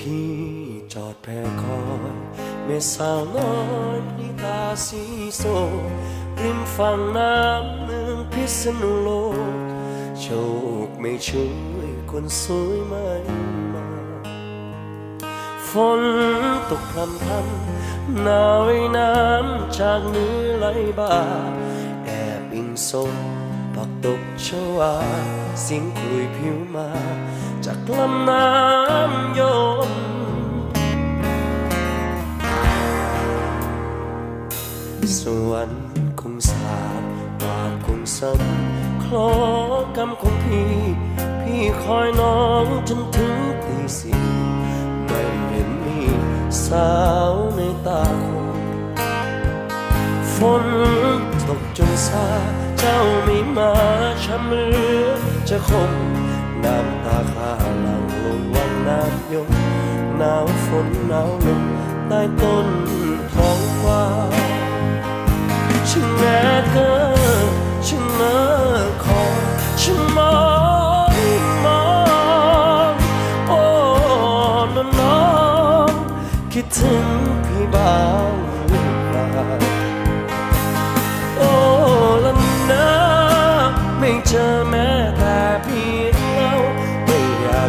พี่จอดแพรคอยแม่สาวน้อยพนิตาสีโซริมฝั่งน้ำเมืองพิษณุโลกโชคไม่ช่วยคนสวยไม่มาฝนตกพรำพรำหนาวน้ำจากเนื้อไหลบ่าแอบอิงศพปักตกชวาเสียงคุยผิวมาจากลำน้ำ วรรค์คงสาบวาดคงซ้ำคลอกรรมของพี่ พี่คอยน้องจนถึงตีสี่ไม่เห็นมีสาวในตาคงฝนตกจนซาเจ้าไม่มาช้ำเหลือจะคงน้ำตาข้าหลังลงวังน้ำยมหนาวฝนหนาวลมใต้ต้นท้องฟ้า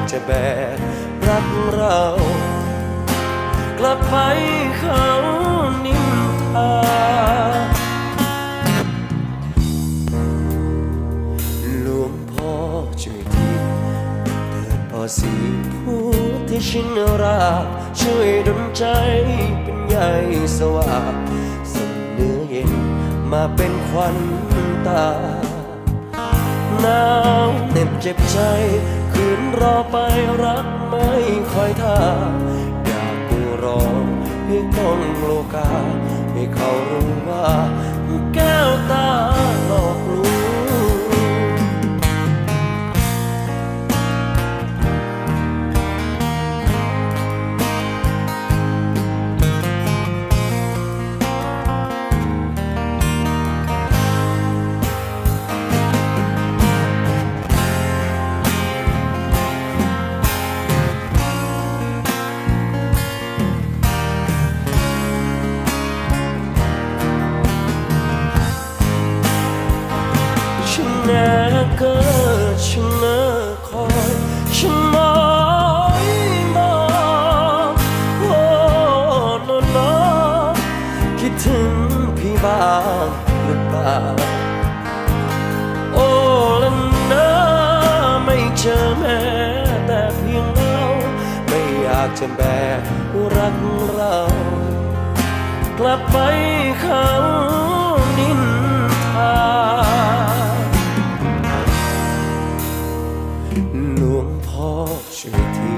ากจะแบกรักเรา กลับไปเขานินทาหลวงพ่อช่วยทีเกิดพอสีผู้ที่ชินราช่วยดลใจเป็นใยสว่างส่งเนื้อเย็นมาเป็นควันตา หนาวเหน็บเจ็บใจ คืนรอไปรักไม่คอยท่าอยากกูร้องให้ต้องโลกาให้เขารู้ เกิดฉันเมื่อคอยฉันมองมองโอ้น้องน้อคิดถึงพี่บ้างหรือเปล่าโอ้ละนะไม่เจอแม้แต่เพียงเราไม่อยากจะแบกรักเรา กลับไปเขา หลวงพ่อช่วยที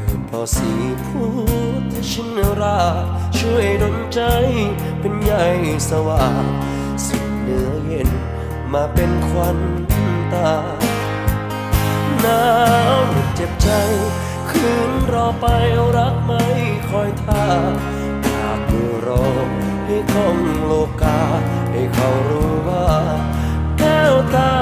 เกิดพอสีพุทธชินราชช่วยดลใจเป็นใยสว่างสุดเนื้อเย็นมาเป็นควันตาหนาวเหน็บเจ็บใจ คืนรอไปรักไม่คอยท่าอยากมือรอให้คงโลกา ให้เขารู้ว่าแก้วตา